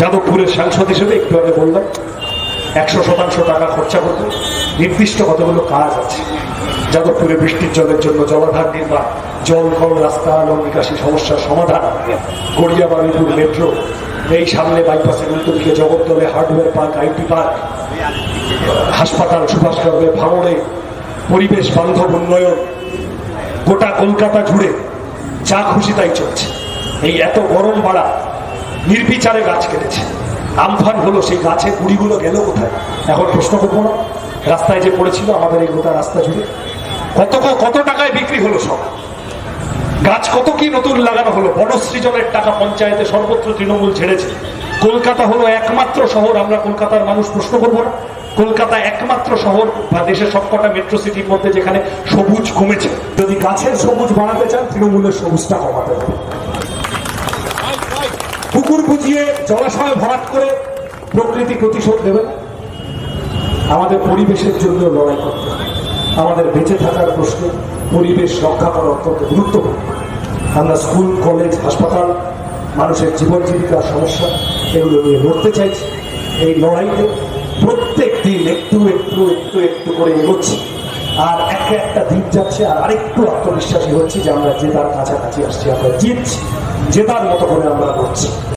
যাদবপুরের সাংসদ হিসেবে একটু আগে বললাম, একশো শতাংশ টাকা খরচা করতে নির্দিষ্ট কতগুলো কাজ আছে। যাদবপুরে বৃষ্টির জলের জন্য জলাধার নির্মাণ, জল, কল, রাস্তা আলো নিকাশি সমস্যার সমাধান, গড়িয়া গড়িয়াবাড়িপুর মেট্রো, এই সামনে বাইপাসের উল্টো দিকে জগদ্দলে হার্ডওয়্যার পার্ক, আইটি পার্ক, হাসপাতাল সুভাষগ্রামে ভাঙড়ে, পরিবেশ বান্ধব উন্নয়ন, গোটা কলকাতা জুড়ে যা খুশি তাই চলছে। এই এত গরম বাড়া নির্বিচারে গাছ কেটেছে। আমফান হলো সেই গাছের গুড়িগুলো গেল কোথায়? এখন প্রশ্ন করব না। রাস্তায় যে পড়েছিল, আমাদের এই গোটা রাস্তা জুড়ে। কত কত টাকায় বিক্রি হলো সব? গাছ কত কি নতুন লাগানো হলো? বনসৃজনের টাকা পঞ্চায়েতে সর্বত্র তৃণমূল ছেড়েছে। কলকাতা হলো একমাত্র শহর, আমরা কলকাতার মানুষ, প্রশ্ন করব না। কলকাতা একমাত্র শহর বা দেশের সবকটা মেট্রো সিটির মধ্যে যেখানে সবুজ কমেছে যদি গাছের সবুজ বাড়াতে চান, তৃণমূলের সবুজটা কমাতে হবে। পুকুর বুঝিয়ে জলাশয় ভরাট করে প্রকৃতি প্রতিশোধ দেবে না। আমাদের পরিবেশের জন্য লড়াই করতে হবে। আমাদের বেঁচে থাকার প্রশ্ন পরিবেশ রক্ষা করা অত্যন্ত গুরুত্বপূর্ণ। আমরা স্কুল, কলেজ, হাসপাতাল, মানুষের জীবন জীবিকার সমস্যা, এগুলো নিয়ে লড়তে চাইছি। এই লড়াইতে প্রত্যেক দিন একটু একটু একটু একটু করে এগোচ্ছি। আর একটা একটা দিন যাচ্ছে, আর আরেকটু আত্মবিশ্বাসী হচ্ছে যে আমরা জেতার কাছাকাছি আসছি, আমরা জিতছি, জেতার মতো করে আমরা লড়ছি।